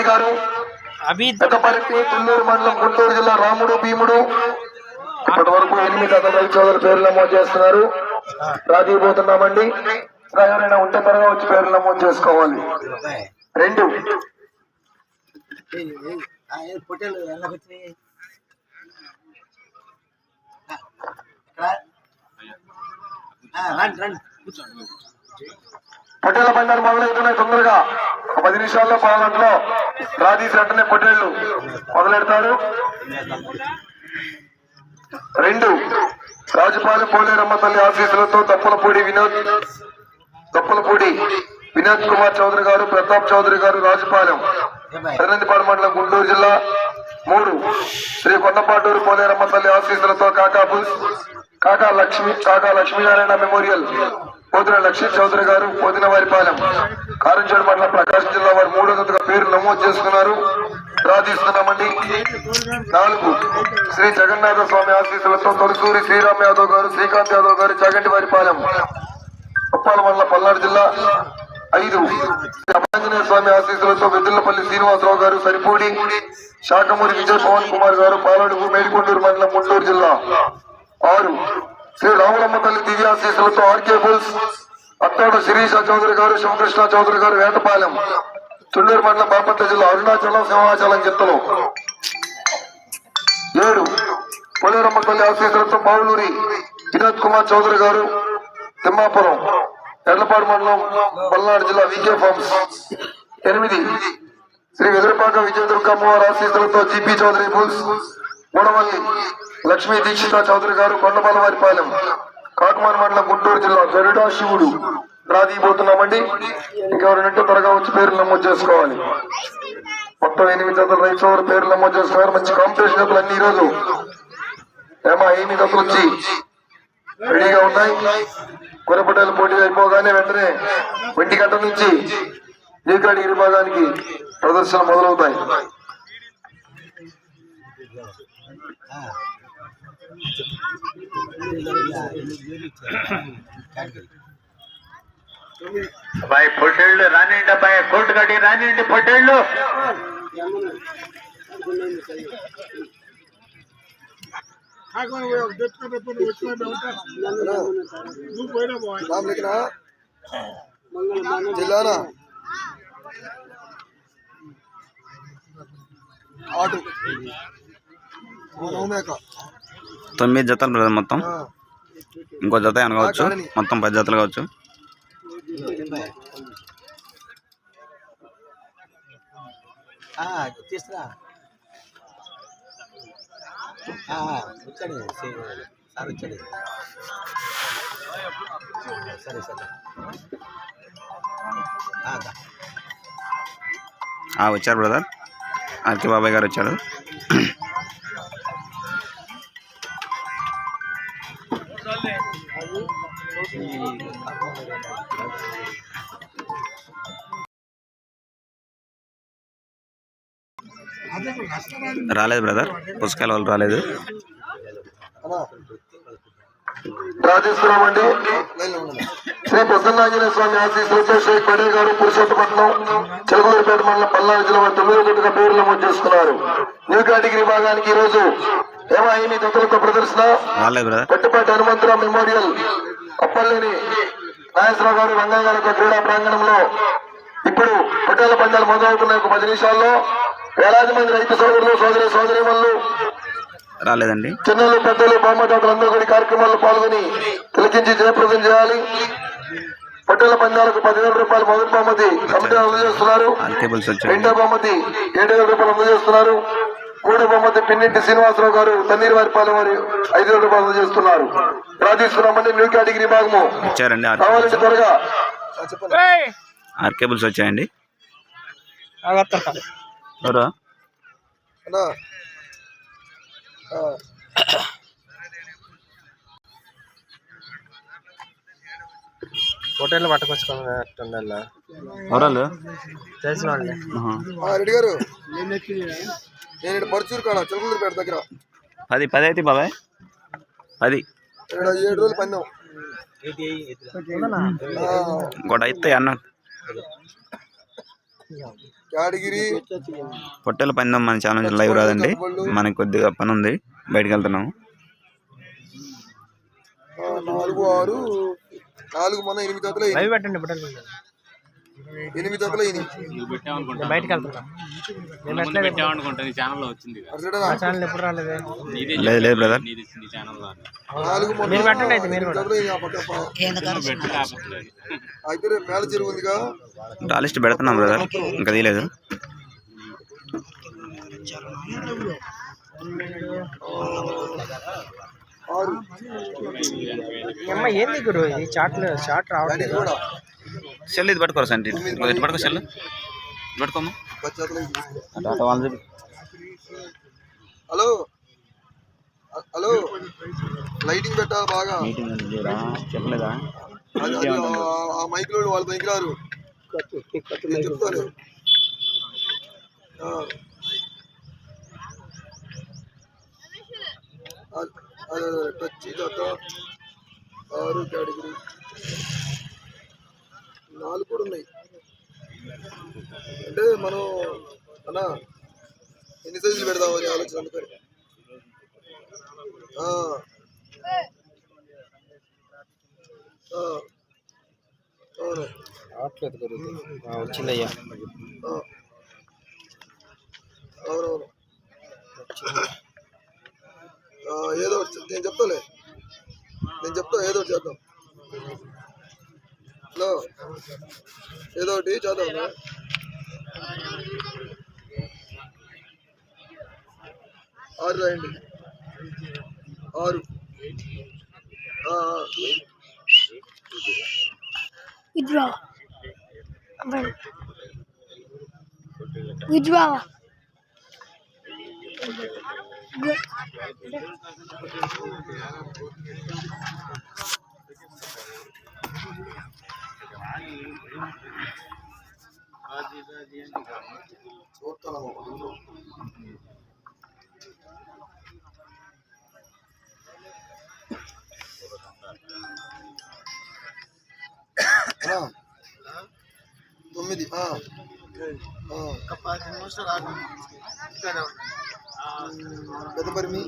రెడ్డి గారు తుళ్ళూరు మండలం గుంటూరు జిల్లా రాముడు భీముడు. ఇప్పటి వరకు ఎనిమిది అతను సోదరు పేర్లు నమోదు చేస్తున్నారు. రాజీపోతున్నామండి ఎవరైనా ఉంటే త్వరగా వచ్చి పేర్లు నమోదు చేసుకోవాలి. రెండు. రండి రండి. కూర్చోండి. పొట్టేళ్ళ బండారు మొదలవుతున్నాయి తొందరగా. ఒక పది నిమిషాల్లో పావుగంటలో రాజీస్ వెంటనే పొట్టేళ్ళు మొదలెడతారు. రెండు రాజుపాలెం పోలేరమ్మ తల్లి ఆశీస్సులతో తప్పలపూడి వినోద్ తప్పలపూడి వినోద్ కుమార్ చౌదరి గారు ప్రతాప్ చౌదరి గారు రాజుపాలెం. పెదనందిపాడు మండలం గుంటూరు జిల్లా. మూడు శ్రీ కొండపాటూరు పోలేరమ్మ తల్లి ఆశీస్సులతో కాకా బుల్స్ కాకా లక్ష్మి కాకా లక్ష్మీనారాయణ మెమోరియల్. పోతుల లక్ష్మీ చౌదరి గారు పోతిన వారిపాలెం కారంచేడు మండలం ప్రకాశం జిల్లా వారు మూడో జతగా పేరు నమోదు చేసుకున్నారు. ప్రార్థిస్తున్నామండి నాలుగు శ్రీ జగన్నాథ స్వామి ఆశీస్సులతో తొలసూరి శ్రీరామ్ యాదవ్ గారు శ్రీకాంత్ యాదవ్ గారు జగంటి వారిపాలెం ఉప్పాల మండలం పల్నాడు జిల్లా. ఐదు శ్రీ అభయాంజనేయ స్వామి ఆశీస్సులతో వెద్దులపల్లి శ్రీనివాసరావు గారు సరిపూడి శాఖమూరి విజయ్ పవన్ కుమార్ గారు పాలడుగు మేడికొండూరు మండలం గుంటూరు జిల్లా. ఆరు శ్రీ రాములమ్మ తల్లి దివ్యాశీసులతో ఆర్కే బుల్స్ అత్తాడు శిరీష చౌదరి గారు శివకృష్ణ చౌదరి గారు వేటపాలెం చుండూరు మండలం బాపట్ల జిల్లా అరుణాచలం సింహాచలం గిత్తలు. ఏడు పొలేరమ్మ తల్లి ఆశీసులతో పావులూరి వినోద్ కుమార్ చౌదరి గారు తిమ్మాపురం ఎడ్లపాడు మండలం పల్నాడు జిల్లా వికే ఫార్మ్స్. ఎనిమిది శ్రీ వెదురుపాక విజయదుర్గ అమ్మవారి ఆశీసులతో జిపి చౌదరి బుల్స్ మూడవల్లి లక్ష్మీ దీక్షిత చౌదరి గారు కొండపాలవారిపాలెం కాకుమాన్ మండలం గుంటూరు జిల్లా గరుడా శివుడు రాదీపోతున్నామండి ఇంకెవరంటే త్వరగా వచ్చి పేర్లు నమోదు చేసుకోవాలి. మొత్తం ఎనిమిది జతలు రైతు సోదరు పేర్లు నమోదు చేసుకున్నారు మంచి కాంపిటీషన్ జతలు అన్ని ఈరోజు. ఏమా ఎనిమిది జతలు వచ్చి రెడీగా ఉన్నాయి. కొరపటేలు పోటీ అయిపోగానే వెంటనే వెంటి గంట నుంచి నీకాడి విభాగానికి ప్రదర్శన మొదలవుతాయి. అబ్బాయి పొట్టేళ్ళు రానిండి అబ్బాయి. కోర్టు కట్టి రానిండి పొట్టేళ్ళు. జిల్లానా? ఆటు. తొమ్మిది జతలు బ్రదర్ మొత్తం. ఇంకో జత అనవచ్చు మొత్తం పది జతలు కావచ్చు. వచ్చారు బ్రదర్. ఆర్కే బాబాయ్ గారు వచ్చాడు. రాలేదు బ్రదర్ పుస్తకాల వాళ్ళు రాలేదు. రాజేశ్వరం అండి. శ్రీ ప్రసన్నాంజనేయ స్వామి ఆశీస్సులతో షేక్ పడే గారు పురుషోత్తపట్నం చిలకలూరుపేట మండలం పల్నాడు జిల్లా తొమ్మిదో జట్టుగా పేర్లు నమోదు చేసుకున్నారు. న్యూ కేటగిరీ విభాగానికి ఈ రోజు ఏమా ఎన్ని జతలతో ప్రదర్శన కొట్టపేట హనుమంతరావు మెమోరియల్. అప్పల్లేని నాగేశ్వరరావు గారు రంగయ్య గారి యొక్క క్రీడా ప్రాంగణంలో ఇప్పుడు పొట్టేల పందాలు మొదలవుతున్నాయి. ఒక పది నిమిషాల్లో వేలాది మంది రైతు సోదరులు సోదరి సోదరిమల్లు రాలేదండి. చిన్నలు పెద్దలు బహుమతులు అందరూ కూడా కార్యక్రమాల్లో పాల్గొని తిలకించి జయప్రదం చేయాలి. పొట్టేల పందాలకు పదివేల రూపాయలు మొదటి బహుమతి కమిటీ అందజేస్తున్నారు. రెండో బహుమతి ఏడు వేల రూపాయలు అందజేస్తున్నారు. మూడో బహుమతి పిన్నింటి శ్రీనివాసరావు గారు తన్నీరు వారిపాలెం వారి ఐదు వేల రూపాయలు అందజేస్తున్నారు ప్రార్థిస్తున్నామండి న్యూ కేటగిరీ భాగము వచ్చారండి ఆర్ కావాలంటే త్వరగా. ఆర్ కేబుల్స్ వచ్చాయండి. ఎవరు? హోటల్ ఎవరాళ్ళు తెలిసిన వాళ్ళే. ఆహా. రెడ్డి గారు. నేను పరుచూరు కాడ చిలకలూరుపేట దగ్గర. పది పది అయితే బాబాయ్. పది. ఏడు రోజులు పందాం. ఇంకోటి అయితే అన్న. కేటగిరి పొట్టెల పందెం మన ఛానల్ లైవ్ రాదండి. మనకి కొద్దిగా పని ఉంది. బయటకు వెళ్తున్నాము. ఆ, నాలుగు ఆరు నాలుగు మన ఎనిమిది పెట్టండి. ఎనిమిది. నేను బయటకు వెళ్తున్నా. ఛానల్లో వచ్చింది ఛానల్ ఎప్పుడు రాలేదు? లేదు బ్రదర్. మీరు పెట్టండి అయితే మీరు పెడుతున్నాం బ్రదర్. ఇంకా తీయలేదు. అమ్మ ఏంది గురు? ఇది చాట్లు చాట్ రావట్లేదు. కూడా. సెల్ ఇది పట్టుకోరా సంటి ఇటు పట్టుకో సెల్? పట్టుకోమ్మా. వాళ్ళు హలో. హలో. లైటింగ్ పెట్టాలి బాగా. చెప్పలేదా? ఆ- మైక్లో వాళ్ళ మైక్ రారు. చెప్తాను. టచ్ ఆరు కేటగిరీ నాలుగు కూడా ఉన్నాయి. అంటే మనం అన్నా ఎన్ని సైజులు పెడదామని ఆలోచన. అవును. రావట్లేదు వచ్చిందయ్యా ఆ. అవునవును. ఏదో నేను చెప్తాలే. నేను చెప్తా ఏదో చేద్దాం. హలో ఏదో ఒకటి చేద్దాం ఆరు రాయండి ఆరు Withdraw. Good. చూస్తాను ఆ. తొమ్మిది ఆ. ఆ. పెద్దపరిమి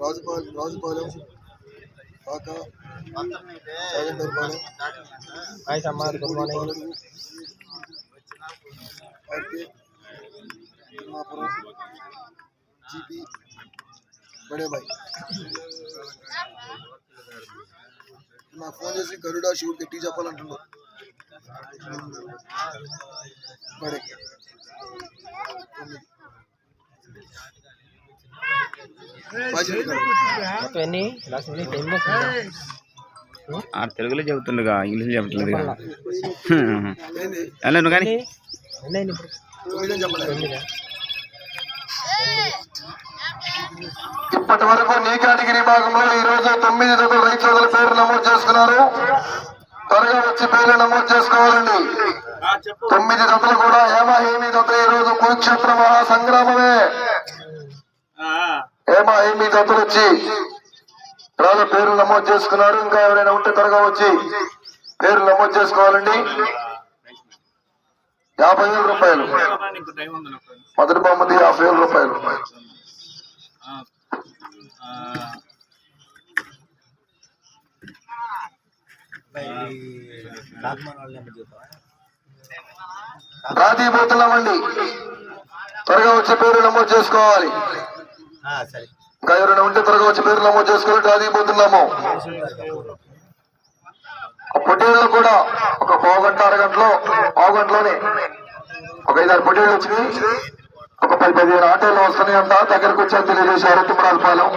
రాజుపాలెం రాజుపాలెం కాక చాగంటరిపాలెం హాయ్ అమ్మా good morning RK Timmapuram GP Badebhai నాకు ఫోన్ చేసి గరుడా శివుడికి టీ చెప్పాలంటుండు బడే తొమ్మిది. బాధ్యత కాదు. మొత్తం ఎన్ని తెలుగులో చెబుతుండగా ఇంగ్లీష్ చెప్పట్లేదు నువ్వు కానీ. ఇప్పటి వరకు నీ కేటగిరీ భాగంలో ఈ రోజు తొమ్మిది జతలు రైతు సోదరుల పేరు నమోదు చేసుకున్నారు. త్వరగా వచ్చి పేర్లు నమోదు చేసుకోవాలండి. తొమ్మిది జతలు కూడా హేమ హేమి జత ఈ రోజు కురుక్షేత్ర మహా సంగ్రామమే హేమ ఏమి దత్తులు వచ్చి? రాజు పేర్లు నమోదు చేసుకున్నారు ఇంకా ఎవరైనా ఉంటే త్వరగా వచ్చి పేర్లు నమోదు చేసుకోవాలండి. యాభై వేల రూపాయలు. మొదటి బహుమతి యాభై వేల రూపాయలు. రాతీపోతున్నామండి త్వరగా వచ్చే పేరు నమోదు చేసుకోవాలి. సరే. ఇంకా ఎవరైనా ఉంటే త్వరగా వచ్చి పేరు నమోదు చేసుకోవాలి రాతీపోతున్నాము పొట్టేళ్ళు కూడా ఒక పావు గంట అరగంటలో పావు గంటలోనే ఒక ఐదారు పొట్టేళ్ళు వచ్చినాయి. ఒక పది పదిహేను ఆటోలు వస్తున్నాయంట. దగ్గరకు వచ్చారు తెలియజేశారు తిమ్మరాజపాలెం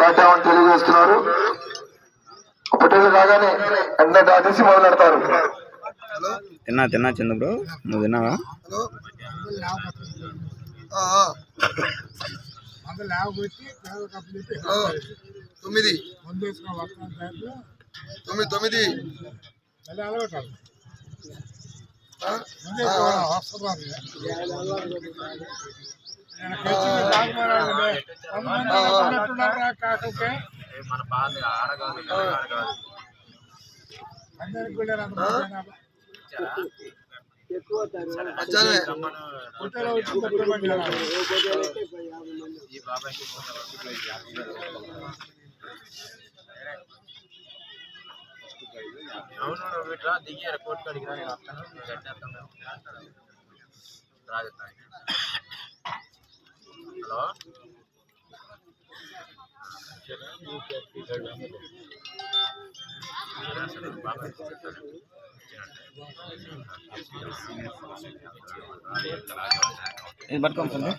దాటామని తెలియజేస్తున్నారు. పొట్టేళ్ళు రాగానే ఎండ దాటేసి మొదలు పెడతారు తిన్నా తిన్నా చంద్ర బ్రో. నువ్వు తిన్నావా? తొమ్మిది తొమ్మిది తొమ్మిది ఆ? ఆ, ఆ. ఆ, ఆ. ఆ? ఇది పట్టుకోండి మన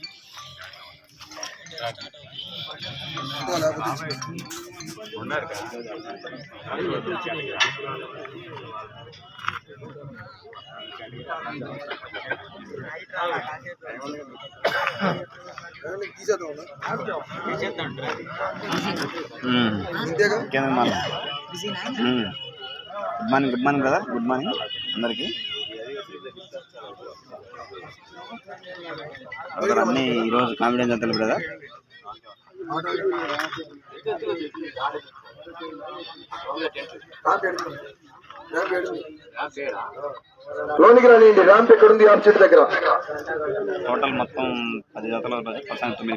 గుడ్ మార్నింగ్ గుడ్ మార్నింగ్ కదా గుడ్ మార్నింగ్ అందరికీ. బ్రదర్ అన్నీ ఈరోజు కామెడీ జంతలు బ్రదర్? లోనికి రానియండి. ర్యాంప్ ఎక్కడ ఉంది ఆఫ్ చెట్టు దగ్గర. టోటల్ మొత్తం పది జతలు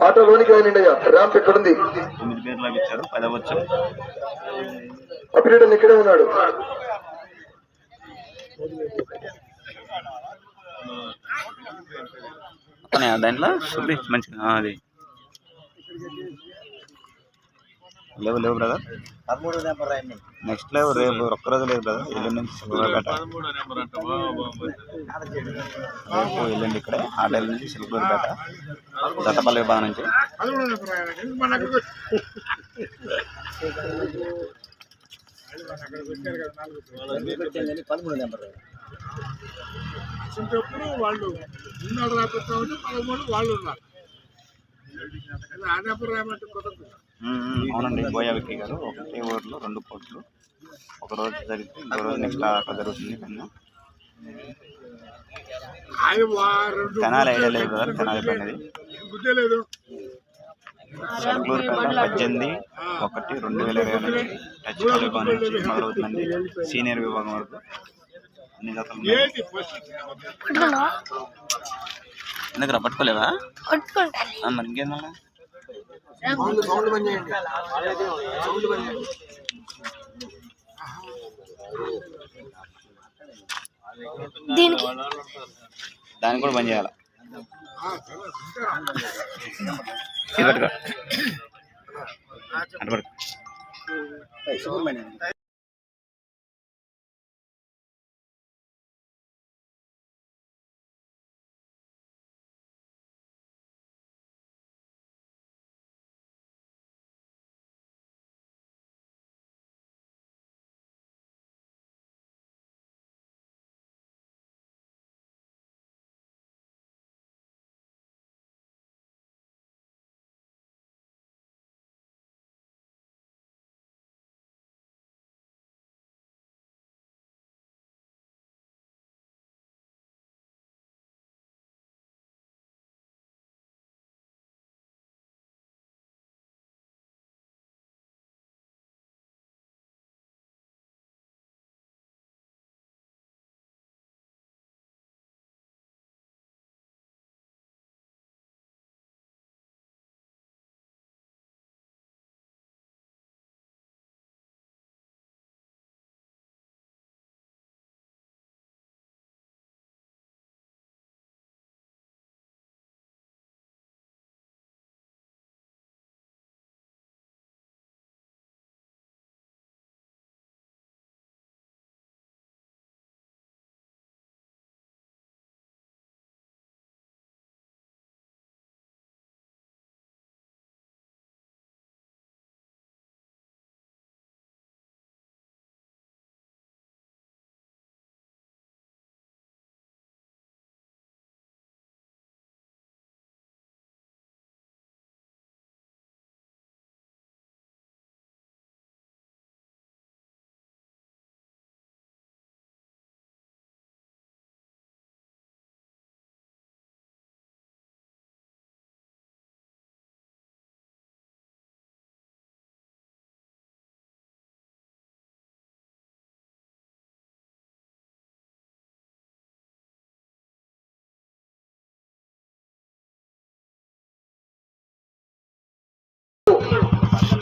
ఆటో లోనికి రానియండి అయ్యా. ర్యాంప్ ఎక్కడ ఉంది తొమ్మిది పేర్లు ఇచ్చారు. పదవ వచ్చాం అపిరియడ్ ఇక్కడే ఉన్నాడు? దాంట్లో మంచిగా ఆ, అది. లేవు లేవు బ్రదర్ నెక్స్ట్ లేవు రేపు ఒక్కరోజు లేదు బ్రదర్ ఎల్లుండి నుంచి సిల్వర్పేట రేపు ఎల్లుండి ఇక్కడే ఆటల నుంచి సిల్వర్పేట దత్తపల్లి విభాగం నుంచి. వచ్చినప్పుడు వాళ్ళు ఉన్నాడు రాకపోతే పదమూడు వాళ్ళు ఉన్నారు ఆనాపురం ఏమంటే కుదరదు అవునండి. బోయా విక్కీ గారు ఒకటే ఊర్లో రెండు కోట్లు ఒక రోజు జరిగితే ఇంకో రోజు నెక్స్ట్ అక్కడ జరుగుతుంది కన్నా. రెండు తెనాలి ఐడియా లేదు బ్రదర్ తెనాలి గుద్దే లేదు. సరుకులూరుపేట పద్దెనిమిది ఒకటి రెండు వేల ఇరవై ఎనిమిది టచ్ విభాగం నుంచి మొదలవుతుందండి సీనియర్ విభాగం వరకు. అన్ని జతలు ఎందుకు పట్టుకోలేవా? మరి ఇంకేం మళ్ళా సౌండ్ బంద్ చేయండి. సౌండ్ బంద్ చేయండి దీనికి దాన్ని కూడా బంద్ చేయాలి. అటు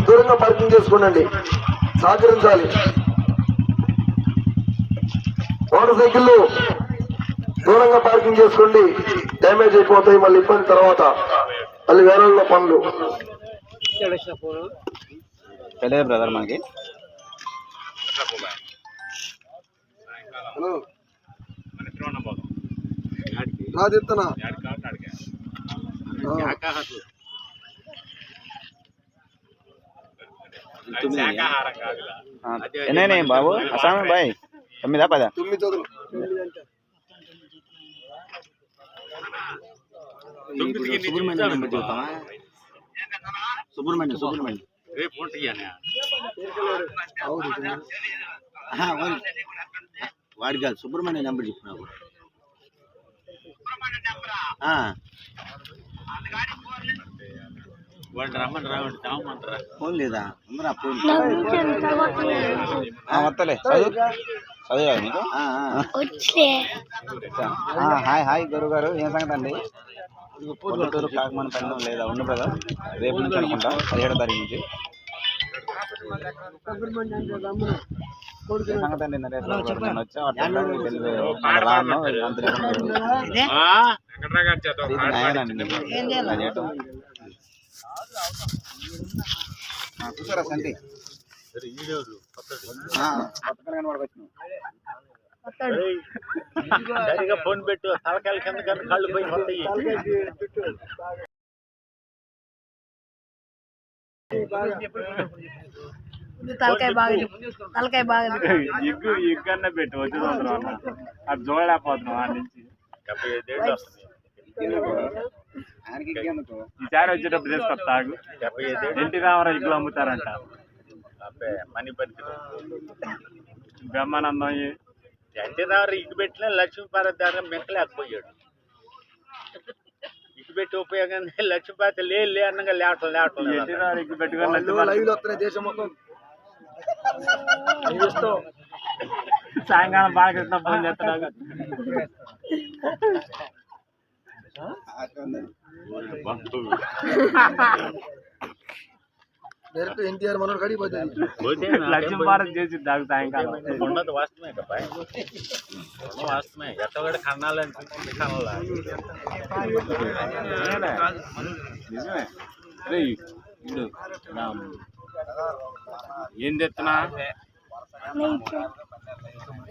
దూరంగా పార్కింగ్ చేసుకోండి సహకరించాలి. మోటార్ సైకిళ్ళు దూరంగా పార్కింగ్ చేసుకోండి. డ్యామేజ్ అయిపోతాయి మళ్ళీ ఇబ్బంది తర్వాత. మళ్ళీ వేరే పనులు. తెలియదు బ్రదర్ మనకి. హలో. రాదిత్తనా ఎన్నైనా బాబు అసామే బాయ్ తొమ్మిదా పదా తొమ్మిది చదువు సుబ్రహ్మణ్యం నెంబర్ చెబుతావా సుబ్రహ్మణ్యం సుబ్రహ్మణ్యం రేపు ఉంటాయనే ఆహా, వాడి వాడి కాదు సుబ్రహ్మణ్యం నెంబర్ చెప్పు నాకు ఆ, వాడు రమ్మని రావండి తామంటారా ఫోన్ లేదా? ఫోన్ వస్తలే చదువు? నీకు? హాయ్ హాయ్ గురువు గారు ఏం సంగతి అండి? పొద్దుటూరు కాకమాన పైన లేదా? ఉండు బ్రదర్ రేపు నుంచి అనుకుంటా పదిహేడో తారీఖు నుంచి. సంగతి అండి నరేష్ నేను వచ్చా రాను అంత కూర్చోరా సంటి? ఫోన్ పెట్టు తలకాయల కింద కళ్ళు పోయి వస్తాయి తలకాయ బాగా తలకాయ బాగా ఎగ్గు పెట్టు వచ్చి అది చూడలేకపోతున్నాం ఆ నుంచి. డెబ్బై ఐదేళ్ళు వస్తుంది? ఈసారి వచ్చేటప్పుడు ఐదేళ్ళు ఎన్టీ రామారావు ఇగ్గులు అమ్ముతారంట బ్రహ్మానందం ఎన్టీ రామారావు ఇగ్గు పెట్టిన లక్ష్మీపార్వతి దగ్గర మెక్కలేకపోయాడు ఇగ్గు పెట్టి ఉపయోగం లక్ష్మీపార్వతి లే లే అన్నగా లేవటం లేవటం ఎన్టీ రామారావు ఇగ్గు పెట్టుకొని లైవ్లో వస్తున్నాయి దేశం మొత్తం. సాయంకాలం బాలకృష్ణ ఫోన్ చేస్తున్నాడు డైరెక్ట్ ఎన్టీఆర్ మనోడు కడిగిపోతుంది లక్ష్మీ భారత్ చేసి దాగు సాయంకాలం. ఉన్నది వాస్తవమే కదా వాస్తవమే. ఎట్ట కూడా కన్నాలి అనిపిస్తుంది కనాల నిజమే. రేయ్, ఇడు, నా-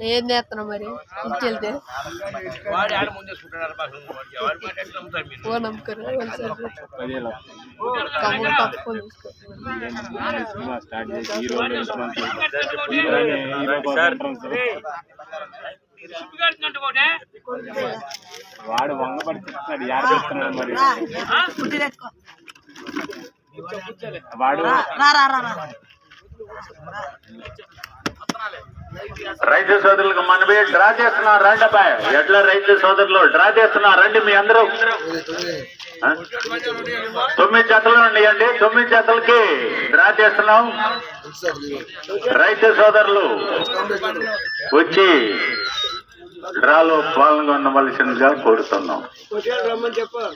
ఏం చేస్తున్నావు మరి? ఇచ్చెళ్తే. కమ్ములు తప్పుకొని కోసం entrance. వాడు వంగపడి చెప్తున్నాడు యాడ్ వాడు రైతు సోదరులకు మనవి డ్రా చేస్తున్నారు రండి అబ్బాయి. ఎట్లా రైతు సోదరులు డ్రా చేస్తున్నారు రండి మీ అందరూ. తొమ్మిది జతలు ఉన్నాయండి తొమ్మిది జతలకి డ్రా చేస్తున్నాం. రైతు సోదరులు వచ్చి డ్రాలో పాల్గొనవలసిందిగా కోరుతున్నాం. ఫోన్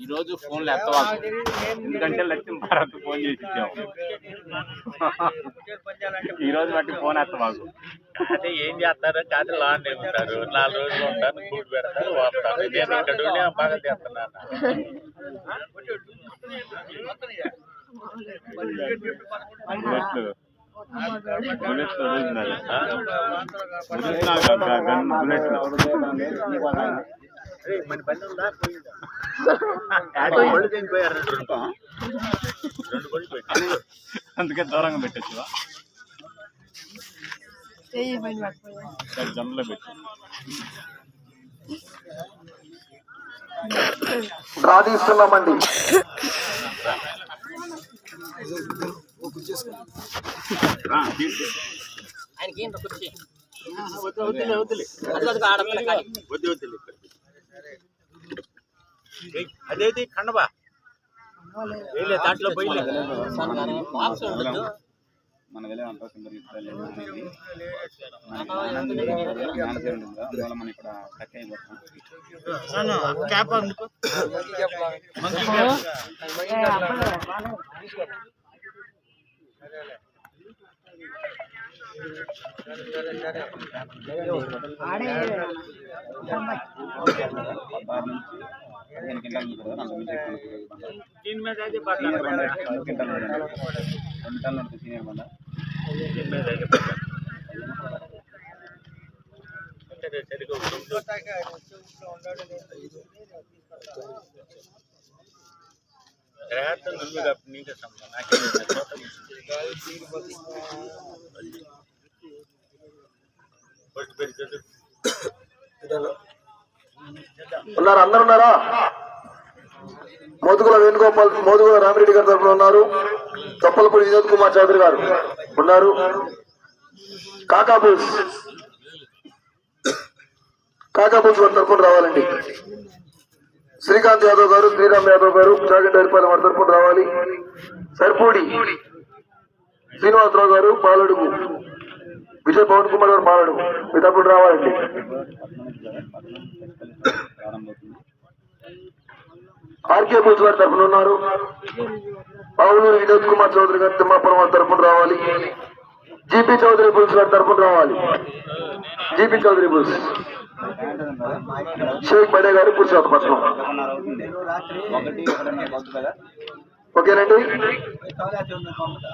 ఈ రోజు ఫోన్లు ఎత్తవాలి ఎందుకంటే లక్ష్మీ భారత్ ఫోన్ చేసి ఈ రోజు బట్టి ఫోన్ ఎత్తమాకు అంటే ఏం చేస్తారు కాదు లాండ్ ఉంటారు నాలుగు రోజులు ఉంటారు కూడి పెడతారు వస్తారు నేను ఇక్కడ బాగా చేస్తున్నాను బుల్లెట్లు బుల్లెట్లు మన బండి ఉందా? రెండు బళ్ళు అందుకే దూరంగా పెట్టచ్చు చెయ్యి పైన పట్టుకోవాలి జమ్లో పెట్టు. డ్రా తీస్తున్నామండి. వద్దులే వద్దులే. వద్దు వద్దులే. అదేది? కండబా వేయలే దాంట్లో పోయిలే మన వెళ్ళే అంతా ఉంటుంది అందువల్ల మనం ఇక్కడ కట్ అయిపోతాం క్యాప్ అందుకో పదహారు నుంచి పదిహేను క్వింటాలు ఉంటుంది కదా అంత మించి ఎక్కువ ఉంటుంది బండ. దీని మీద అయితే సీనియర్ బండ పట్టాలి రెండు ఉన్నారు అందరు ఉన్నారా? మోదుగుల వేణుగోపాల్ మోదుగుల రామిరెడ్డి గారి తరఫున ఉన్నారు. తప్పలపూడి వినోద్ కుమార్ చౌదరి గారు ఉన్నారు. కాకాబూస్ కాకాబూస్ వారి తరఫున రావాలండి. శ్రీకాంత్ యాదవ్ గారు శ్రీరామ్ యాదవ్ గారు జాగండి హరిపాలెం వారి తరఫున రావాలి. సరిపూడి శ్రీనివాసరావు గారు పాలడుగు. విజయ్ పవన్ కుమార్ గారు పాలడుగు మీ తరఫున రావాలండి. ఆర్కే బూత్ గారి తరఫున ఉన్నారు. పావులూరు వినోద్ కుమార్ చౌదరి గారు తిమ్మాపురం వారి తరఫున రావాలి. జీపీ చౌదరి బుల్స్ గారి తరఫున రావాలి. GP Chowdary bulls. Sheikh Bade గారు పురుషోత్తపట్నం పదకొండున్నర అవుతుంది ఓకేనండి.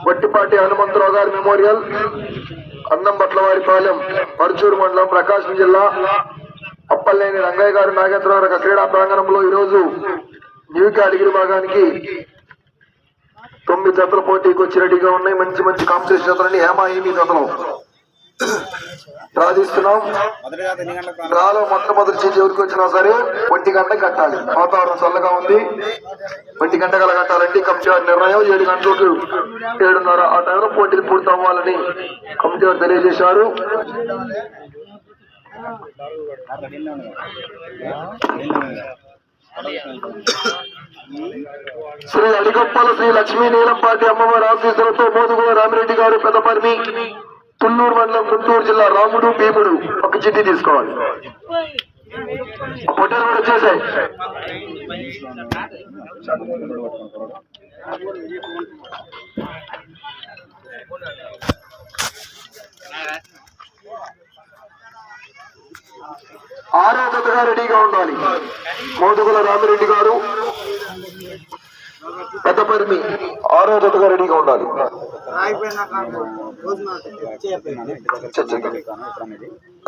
వట్టిపాటి హనుమంతరావు గారి మెమోరియల్. అన్నం బట్లవారిపాలెం పరుచూరు మండలం ప్రకాశం జిల్లా అప్పలేని రంగయ్య గారు నాగేశ్వరరావు క్రీడా ప్రాంగణంలో ఈరోజు న్యూ కేటగిరీ భాగానికి తొమ్మిది జతల పోటీకి వచ్చి రెడీగా ఉన్నాయి. మంచి మంచి కాంపిటీషన్ జతలని హేమా జతలు. ప్రార్థిస్తున్నాం మొదటి రాలో మొట్టమొదటి చేసి ఎవరికి వచ్చినా సరే ఒంటి గంట కట్టాలి. వాతావరణం చల్లగా ఉంది. ఒంటి గంట గల కట్టాలంటే కమిటీ వారి నిర్ణయం ఏడు గంటలకు ఏడున్నర. ఆ టైంలో పోటీలు పూర్తి అవ్వాలని కమిటీ వారు తెలియజేశారు. శ్రీ అడిగొప్పల శ్రీ లక్ష్మీ నీలంపాటి అమ్మవారి ఆశీస్సులతో మోదుగుల రామిరెడ్డి గారు పెద్దపరిమి పుల్లూరు మండలం గుంటూరు జిల్లా రాముడు భీముడు ఒక చిట్టి తీసుకోవాలి. పొట్టలు కూడా వచ్చేసాయి. ఆరో జతగా రెడీగా ఉండాలి. మోదుగుల రామిరెడ్డి గారు. పెద్దపరిమి ఆరో జతగా రెడీగా ఉండాలి.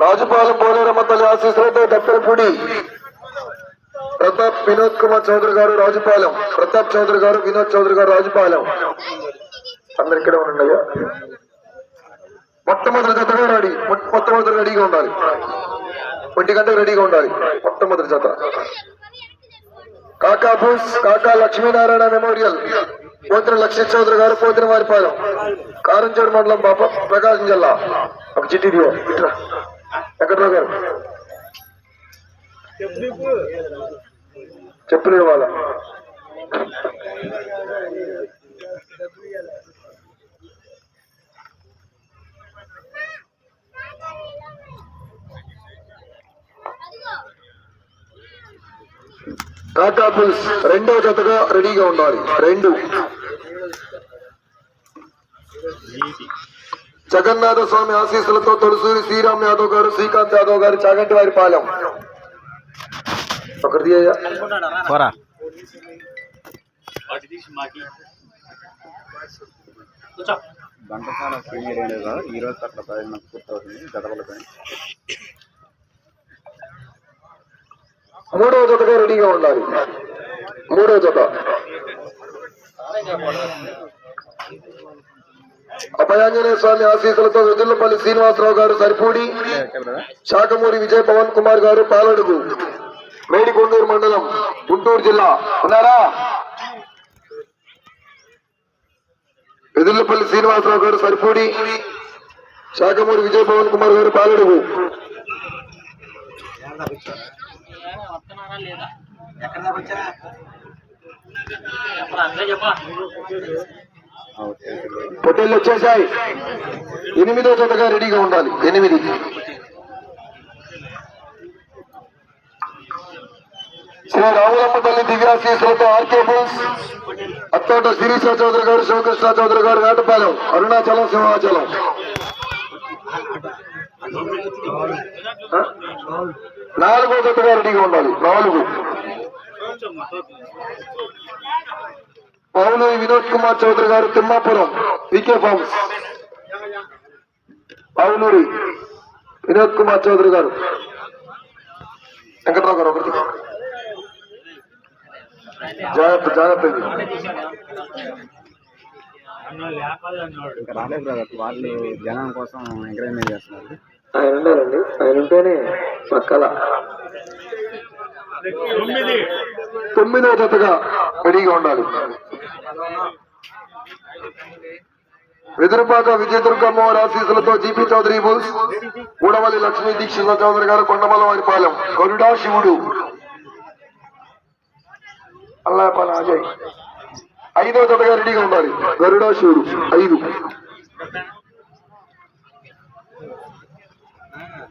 రాజుపాలెం పోలేరమ్మ తల్లి ఆశీస్సులతో దక్కలపూడి ప్రతాప్ వినోద్ కుమార్ చౌదరి గారు రాజుపాలెం. ప్రతాప్ చౌదరి గారు వినోద్ చౌదరి గారు రాజుపాలెం. అందరు ఇక్కడే ఉన్నాయా మొట్టమొదటి జతగా రెడీ. మొట్ట- మొట్టమొదటి రెడీగా ఉండాలి. ఒంటి గంటకు రెడీగా ఉండాలి. మొట్టమొదటి జత. కాకా భూస్ కాకా లక్ష్మీనారాయణ మెమోరియల్. పోతిన లక్ష్మీ చౌదరి గారు పోతిన వారిపాలెం కారంచేడు మండలం పాప ప్రకాశం జిల్లా. ఒక చిట్టి దివో ఇట్రా. వెంకట్రావు గారు. చెప్పలేదు వాళ్ళ. టాటా బుల్స్ రెండో జతగా రెడీగా ఉండాలి. రెండు. జగన్నాథ స్వామి ఆశీస్సులతో తొలసూరి శ్రీరామ్ యాదవ్ గారు శ్రీకాంత్ యాదవ్ గారు చాగంటి వారి పాలెం. ఒకటి ఘంటసాల సీనియర్ ఏం లేదు కదా ఈ రోజు అట్లా పూర్తవుతుంది. గతవలపై మూడవ జతగా రెడీగా ఉండాలి. మూడో జత. అభయాంజనేయ స్వామి ఆశీస్సులతో వెదుల్లపల్లి శ్రీనివాసరావు గారు సరిపూడి శాఖమూరి విజయ్ పవన్ కుమార్ గారు పాలడుగు మేడికొండూరు మండలం గుంటూరు జిల్లా. ఉన్నారా? వెదుల్లపల్లి శ్రీనివాసరావు గారు సరిపూడి శాఖమూరి విజయ పవన్ కుమార్ గారు పాలడుగు. పొట్టేళ్ళు వచ్చేసాయి. ఎనిమిదో జతగా రెడీగా ఉండాలి. ఎనిమిది. శ్రీ రాములమ్మ తల్లి దివ్యాశీసులతో ఆర్కే బుల్స్ అత్తోట శిరీష చౌదరి గారు శివకృష్ణ చౌదరి గారు వేటపాలెం అరుణాచలం సింహాచలం? నాలుగో జతగా రెడీగా ఉండాలి. నాలుగు. పౌలు వినోద్ కుమార్ చౌదరి గారు తిమ్మాపురం వికే ఫార్మ్స్. పౌలూరి వినోద్ కుమార్ చౌదరి గారు. వెంకట్రావు గారు ఒకటి. జాగ్రత్త జాగ్రత్త. రాలేదు బ్రదర్ వాళ్ళు జనం కోసం ఎంకరేజ్మెంట్ చేస్తున్నారు. ఆయన ఉండాలండి ఆయన ఉంటేనే పక్కల తొమ్మిదో. జతగా రెడీగా ఉండాలి. వెదురుపాక విజయదుర్గమ్మ ఆశీస్సులతో జీపీ చౌదరి బుల్స్ గూడవల్లి లక్ష్మీ దీక్షిత చౌదరి గారు కొండమల వారి పాలెం గరుడా శివుడు. అల్లాపాల అజయ్ ఐదో జతగా రెడీగా ఉండాలి. గరుడా శివుడు ఐదు ఇక్కడ ఏబీసీ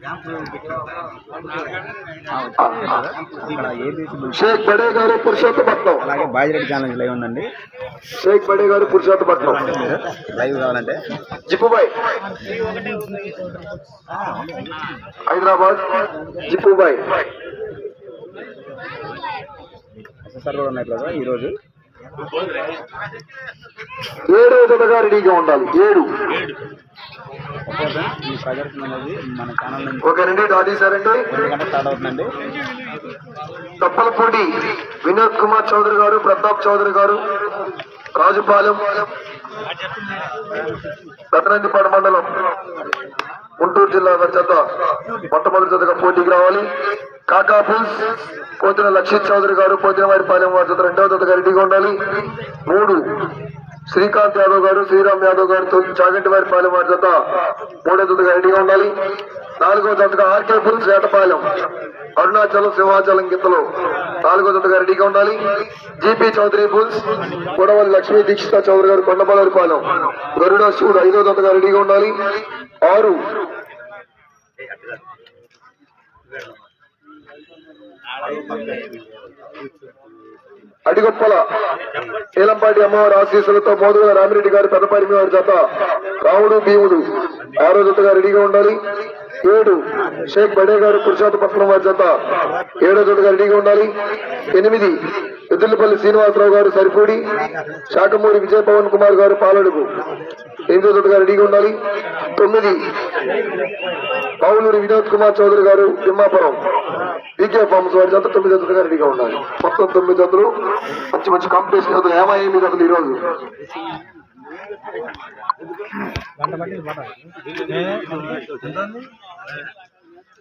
షేక్ బడే గారు పురుషోత్తపట్నం అలాగే బాజిరెడ్డి ఛానల్ లైవ్ ఉందండి. షేక్ బడే గారు పురుషోత్తపట్నం లైవ్ కావాలంటే. జిప్పుబాయ్ హైదరాబాద్ జిప్పుబాయ్ ఎస్ఎస్ఆర్ కూడా ఉన్నాయి బ్రదర్ ఈరోజు. ఏడో జతగా రెడీగా ఉండాలి. ఏడు. ఒక్కొక్క ఈ ప్రదర్శన అనేది మన ఛానల్ నుంచి ఒక రెండు అవుతుందండి. తప్పలపూడి వినోద్ కుమార్ చౌదరి గారు ప్రతాప్ చౌదరి గారు రాజుపాలెం రతనందిపాడు మండలం. గుంటూరు జిల్లా వారి మొట్టమొదటిగా పోటీకి రావాలి. కాకాపుల్స్ పోతిన లక్ష్మీ చౌదరి గారు పోతిన వారి పాలెం వారి జత రెండవ జతగా రెడీగా ఉండాలి. మూడు శ్రీకాంత్ యాదవ్ గారు శ్రీరామ్ యాదవ్ గారు చాగంటి వారి పాలెం వారి జత మూడో జతగా రెడీగా ఉండాలి. నాలుగో జతగా ఆర్కే పుల్స్ వేటపాలెం అరుణాచలం సింహాచలం గిత్తలు నాలుగో జతగా రెడీగా ఉండాలి. జీపీ చౌదరి బుల్స్ గొడవల్లి లక్ష్మీ దీక్షిత చౌదరి గారు కొండపల్లి పాలెం గరుడ శివుడు ఐదో జతగా రెడీగా ఉండాలి. ఆరు అడిగొప్పల నీలంపాటి అమ్మవారి ఆశీస్సులతో మోదుగుల రామిరెడ్డి గారి పెద్దపరిమి వారి జత రాముడు భీముడు. ఆరో జతగా రెడీగా ఉండాలి. ఏడు. షేక్ బడే గారు పురుషోత్తపట్నం వారి జత. ఏడో జత రెడీగా ఉండాలి. ఎనిమిది. ఎద్దులపల్లి శ్రీనివాసరావు గారు సరిపూడి. శాఖమూరి విజయ పవన్ కుమార్ గారు పాలడుగు. ఎనిమిదో జతగా రెడీగా ఉండాలి. తొమ్మిది. పావులూరి వినోద్ కుమార్ చౌదరి గారు తిమ్మాపురం. పీకే ఫార్మ్స్ వారి జత తొమ్మిది జతగా రెడీగా ఉండాలి. మొత్తం తొమ్మిది జతలు. మంచి మంచి కాంపిటీషన్ జతలు ఏమయ్యాయి మీరు ఈరోజు? గంట పట్టింది పట్ట